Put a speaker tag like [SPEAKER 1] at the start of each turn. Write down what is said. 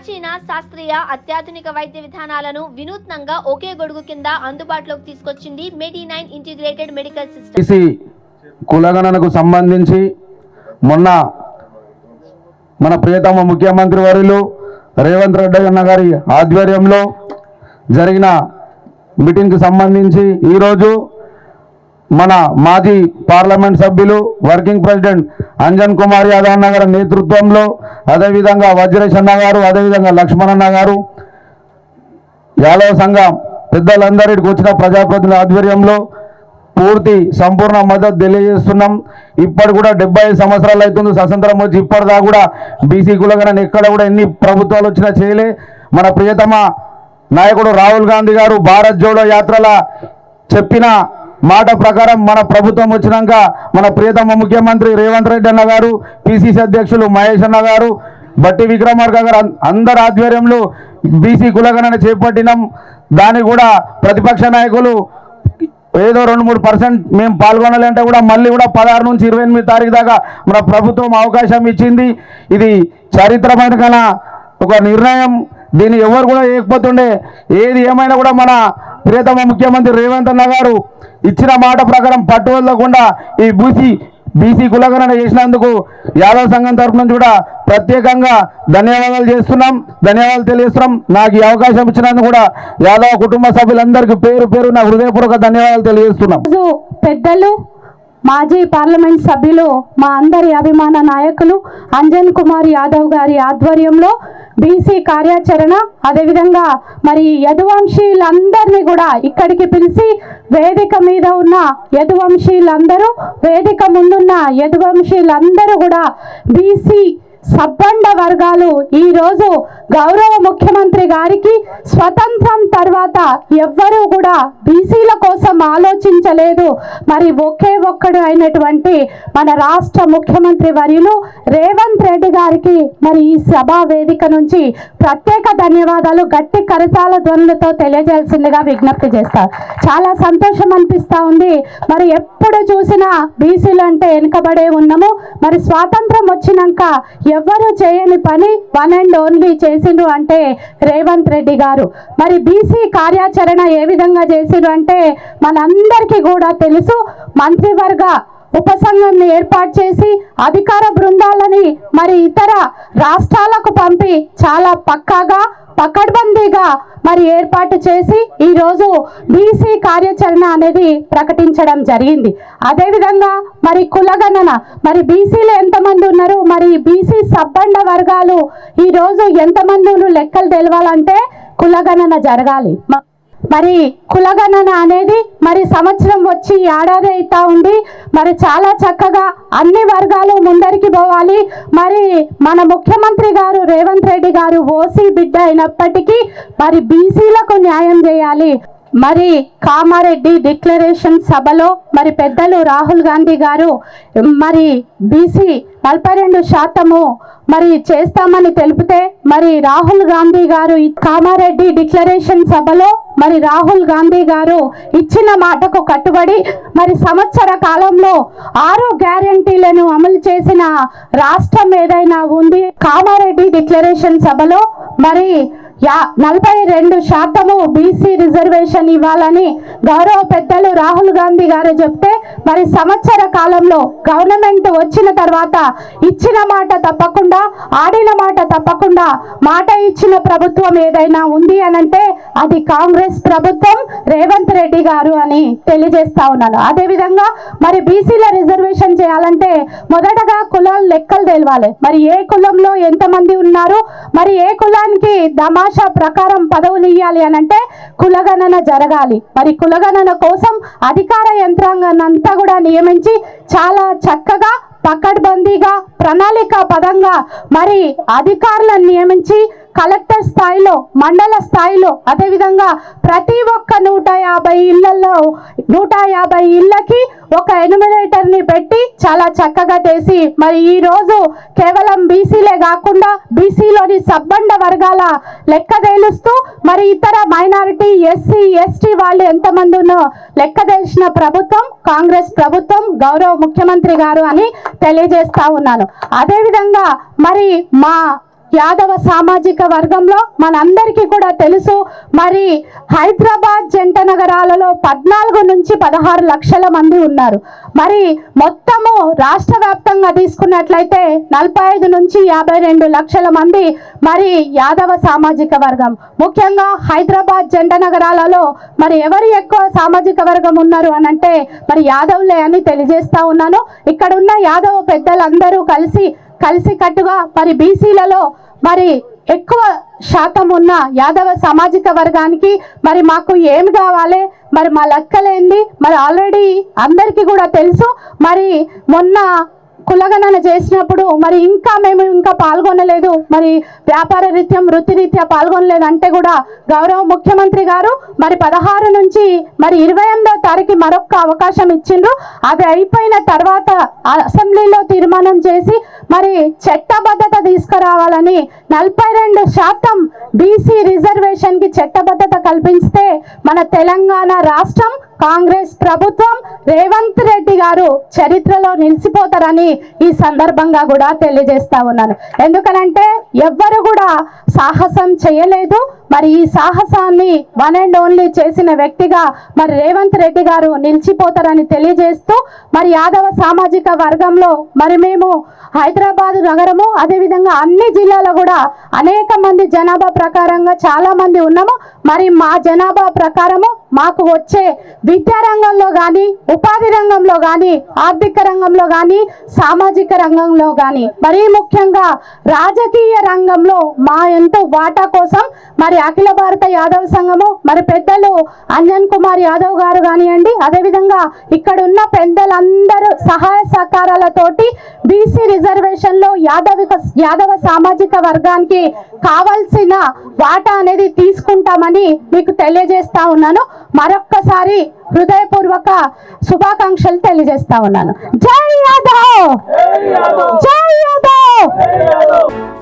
[SPEAKER 1] ప్రాచీన శాస్త్రీయ అత్యాధునిక వైద్య విధానాలను వినూత్నంగా ఒకే గొడుగు కింద అందుబాటులోకి తీసుకొచ్చింది medi nine integrated medical system.
[SPEAKER 2] కులగణనకు సంబంధించి మొన్న మన ప్రియతమ ముఖ్యమంత్రి వారిలు రేవంత్ రెడ్డి అన్న గారి ఆధ్వర్యంలో జరిగిన మీటింగ్కి సంబంధించి ఈరోజు మన మాజీ పార్లమెంట్ సభ్యులు వర్కింగ్ ప్రెసిడెంట్ అంజన్ కుమార్ యాదవ్ అన్న గారి నేతృత్వంలో అదేవిధంగా వజ్రేష్ అన్న గారు అదేవిధంగా లక్ష్మణ్ అన్న గారు యాదవ సంఘం పెద్దలందరికి వచ్చిన ప్రజాప్రతినిధుల ఆధ్వర్యంలో పూర్తి సంపూర్ణ మద్దతు తెలియజేస్తున్నాం. ఇప్పటి కూడా డెబ్బై ఐదు సంవత్సరాలు అవుతుంది. స్వతంత్రం వచ్చి ఇప్పటిదా కూడా బీసీ కులగణన ఎక్కడ కూడా ఎన్ని ప్రభుత్వాలు వచ్చినా చేయలే. మన ప్రియతమ నాయకుడు రాహుల్ గాంధీ గారు భారత్ జోడో యాత్రల చెప్పిన మాట ప్రకారం మన ప్రభుత్వం వచ్చినాక మన ప్రియతమ ముఖ్యమంత్రి రేవంత్ రెడ్డి అన్న గారు పిసిసి అధ్యక్షులు మహేష్ అన్న గారు బట్టి విక్రమార్క గారు అందరు అందరి ఆధ్వర్యంలో బీసీ కులగణన చేపట్టినాం. దాన్ని కూడా ప్రతిపక్ష నాయకులు ఏదో రెండు మూడు పర్సెంట్ మేము పాల్గొనాలంటే కూడా మళ్ళీ కూడా పదహారు నుంచి ఇరవై ఎనిమిది తారీఖు దాకా మన ప్రభుత్వం అవకాశం ఇచ్చింది. ఇది చారిత్రమైన కన ఒక నిర్ణయం. దీన్ని ఎవరు కూడా వేయకపోతుండే ఏది ఏమైనా కూడా మన ప్రియతమ ముఖ్యమంత్రి రేవంత్ అన్న గారు ఇచ్చిన మాట ప్రకారం పట్టు వదలకుండా ఈ బీసీ బీసీ కులగణన చేసినందుకు యాదవ్ సంఘం తరపు నుంచి కూడా ప్రత్యేకంగా ధన్యవాదాలు చేస్తున్నాం. ధన్యవాదాలు తెలియస్తున్నాం నాకు ఈ అవకాశం ఇచ్చినందుకు కూడా యాదవ్ కుటుంబ సభ్యులందరికీ పేరు పేరు నా హృదయపూర్వక ధన్యవాదాలు తెలియజేస్తున్నాం.
[SPEAKER 3] పెద్దలు మాజీ పార్లమెంట్ సభ్యులు మా అందరి అభిమాన నాయకులు అంజన్ కుమార్ యాదవ్ గారి ఆధ్వర్యంలో బీసీ కార్యాచరణ అదేవిధంగా మరి అందరినీ కూడా ఇక్కడికి పిలిచి వేదిక మీద ఉన్న యదువంశీలందరూ వేదిక ముందున్న యదువంశీలందరూ కూడా బీసీ సబ్బండ వర్గాలు ఈ రోజు గౌరవ ముఖ్యమంత్రి గారికి స్వతంత్రం తర్వాత ఎవ్వరూ కూడా బీసీల కోసం ఆలోచించలేదు. మరి ఒకే ఒక్కడు అయినటువంటి మన రాష్ట్ర ముఖ్యమంత్రి వర్యులు రేవంత్ రెడ్డి గారికి మరి ఈ సభా వేదిక నుంచి ప్రత్యేక ధన్యవాదాలు. గట్టి కరతాల ధ్వనులతో తెలియజేయాల్సిందిగా విజ్ఞప్తి చేస్తారు చాలా సంతోషం అనిపిస్తూ ఉంది. మరి ఎప్పుడు చూసినా బీసీలు అంటే వెనుకబడే ఉన్నాము. మరి స్వాతంత్రం వచ్చినాక ఎవ్వరు చేయని పని వన్ అండ్ ఓన్లీ చేసిండ్రు అంటే రేవంత్ రెడ్డి గారు. మరి బీసీ కార్యాచరణ ఏ విధంగా చేసారు అంటే మనందరికీ కూడా తెలుసు మంత్రివర్గ ఉపసంఘంని ఏర్పాటు చేసి అధికార బృందాలని మరి ఇతర రాష్ట్రాలకు పంపి చాలా పక్కాగా పకడ్బందీగా మరి ఏర్పాటు చేసి ఈరోజు బీసీ కార్యాచరణ అనేది ప్రకటించడం జరిగింది. అదేవిధంగా మరి కులగణన మరి బీసీలు ఎంతమంది ఉన్నారు మరి బీసీ సబ్బండ వర్గాలు ఈరోజు ఎంతమంది లెక్కలు తెలవాలంటే కులగణన జరగాలి. మరి కులగణన అనేది మరి సంవత్సరం వచ్చి ఏడాది అవుతా ఉంది. మరి చాలా చక్కగా అన్ని వర్గాలు ముందరికి పోవాలి. మరి మన ముఖ్యమంత్రి గారు రేవంత్ రెడ్డి గారు ఓసీ బిడ్డ అయినప్పటికీ మరి బీసీలకు న్యాయం చేయాలి. మరి కామారెడ్డి డిక్లరేషన్ సభలో మరి పెద్దలు రాహుల్ గాంధీ గారు మరి బీసీ నలభై రెండు శాతము మరి చేస్తామని తెలిపితే మరి రాహుల్ గాంధీ గారు కామారెడ్డి డిక్లరేషన్ సభలో మరి రాహుల్ గాంధీ గారు ఇచ్చిన మాటకు కట్టుబడి మరి సంవత్సర కాలంలో ఆరు గ్యారంటీలను అమలు చేసిన రాష్ట్రం ఏదైనా ఉంది కామారెడ్డి డిక్లరేషన్ సభలో మరి యా నలభై రెండు శాతము బీసీ రిజర్వేషన్ ఇవ్వాలని గౌరవ పెద్దలు రాహుల్ గాంధీ గారు చెప్తే మరి సంవత్సర కాలంలో గవర్నమెంట్ వచ్చిన తర్వాత ఇచ్చిన మాట తప్పకుండా ఆడిన మాట తప్పకుండా మాట ఇచ్చిన ప్రభుత్వం ఏదైనా ఉంది అనంటే అది కాంగ్రెస్ ప్రభుత్వం రేవంత్ రెడ్డి గారు అని తెలియజేస్తా ఉన్నాను. అదేవిధంగా మరి బీసీల రిజర్వేషన్ చేయాలంటే మొదటగా కులాలు లెక్కలు తెలవాలి. మరి ఏ కులంలో ఎంతమంది ఉన్నారు మరి ఏ కులానికి దమా దమాషా ప్రకారం పదవులు ఇవ్వాలి అని అంటే కులగణన జరగాలి. మరి కులగణన కోసం అధికార యంత్రాంగాన్ని అంతా కూడా నియమించి చాలా చక్కగా పకడ్బందీగా ప్రణాళిక పదంగా మరి అధికారులను నియమించి కలెక్టర్ స్థాయిలో మండల స్థాయిలో అదేవిధంగా ప్రతి ఒక్క నూట యాభై ఇళ్ళలో నూట యాభై ఇళ్ళకి ఒక ఎన్యుమినేటర్ పెట్టి చాలా చక్కగా చేసి మరి ఈరోజు కేవలం బీసీలే కాకుండా బీసీలోని సబ్బండ వర్గాల లెక్క తేలుస్తూ మరి ఇతర మైనారిటీ ఎస్సీ ఎస్టీ వాళ్ళు ఎంతమంది ఉన్నో లెక్క తెలిసిన ప్రభుత్వం కాంగ్రెస్ ప్రభుత్వం గౌరవ ముఖ్యమంత్రి గారు అని తెలియజేస్తా ఉన్నాను. అదేవిధంగా మరి మా యాదవ సామాజిక వర్గంలో మనందరికీ కూడా తెలుసు. మరి హైదరాబాద్ జంట నగరాలలో పద్నాలుగు నుంచి పదహారు లక్షల మంది ఉన్నారు. మరి మొత్తము రాష్ట్ర వ్యాప్తంగా తీసుకున్నట్లయితే నలభై ఐదు నుంచి యాభై రెండు లక్షల మంది మరి యాదవ సామాజిక వర్గం. ముఖ్యంగా హైదరాబాద్ జంట నగరాలలో మరి ఎవరు ఎక్కువ సామాజిక వర్గం ఉన్నారు అని అంటే మరి యాదవులే అని తెలియజేస్తా ఉన్నాను. ఇక్కడ ఉన్న యాదవ పెద్దలందరూ కలిసి కలిసి కట్టుగా మరి బీసీలలో మరి ఎక్కువ శాతం ఉన్న యాదవ సామాజిక వర్గానికి మరి మాకు ఏమి కావాలి? మరి మా లెక్కలేంది? మరి ఆల్రెడీ అందరికీ కూడా తెలుసు. మరి మొన్న కులగణన చేసినప్పుడు మరి ఇంకా మేము ఇంకా పాల్గొనలేదు. మరి వ్యాపార రీత్యం వృత్తి రీత్యా పాల్గొనలేదు అంటే కూడా గౌరవ ముఖ్యమంత్రి గారు మరి పదహారు నుంచి మరి ఇరవై ఎనిమిదో తారీఖు మరొక అవకాశం ఇచ్చిండ్రు. అది అయిపోయిన తర్వాత అసెంబ్లీలో తీర్మానం చేసి మరి చట్టబద్ధత తీసుకురావాలని నలభై రెండు శాతం బీసీ రిజర్వేషన్కి చట్టబద్ధత కల్పిస్తే మన తెలంగాణ రాష్ట్రం కాంగ్రెస్ ప్రభుత్వం రేవంత్ రెడ్డి గారు చరిత్రలో నిలిచిపోతారని ఈ సందర్భంగా కూడా తెలియజేస్తా ఉన్నాను. ఎందుకనంటే ఎవ్వరు కూడా సాహసం చేయలేదు. మరి ఈ సాహసాన్ని వన్ అండ్ ఓన్లీ చేసిన వ్యక్తిగా మరి రేవంత్ రెడ్డి గారు నిలిచిపోతారని తెలియజేస్తూ మరి యాదవ సామాజిక వర్గంలో మరి మేము హైదరాబాద్ హైదరాబాద్ నగరము అదేవిధంగా అన్ని జిల్లాలో కూడా అనేక మంది జనాభా ప్రకారంగా చాలా మంది ఉన్నాము. మరి మా జనాభా ప్రకారము మాకు వచ్చే విద్యా రంగంలో కానీ ఉపాధి రంగంలో కానీ ఆర్థిక రంగంలో కానీ సామాజిక రంగంలో కానీ మరీ ముఖ్యంగా రాజకీయ రంగంలో మా ఎంతో వాటా కోసం మరి అఖిల భారత యాదవ్ సంఘము మరి పెద్దలు అంజన్ కుమార్ యాదవ్ గారు కానివ్వండి అదేవిధంగా ఇక్కడ ఉన్న పెద్దలందరూ సహాయ సహకారాలతోటి బీసీ రిజర్వేషన్లో యాదవ యాదవ సామాజిక వర్గానికి కావాల్సిన వాటా అనేది తీసుకుంటామని మీకు తెలియజేస్తా ఉన్నాను. మరొక్కసారి హృదయపూర్వక శుభాకాంక్షలు తెలియజేస్తా ఉన్నాను. జై యాదవ్! జై యాదవ్!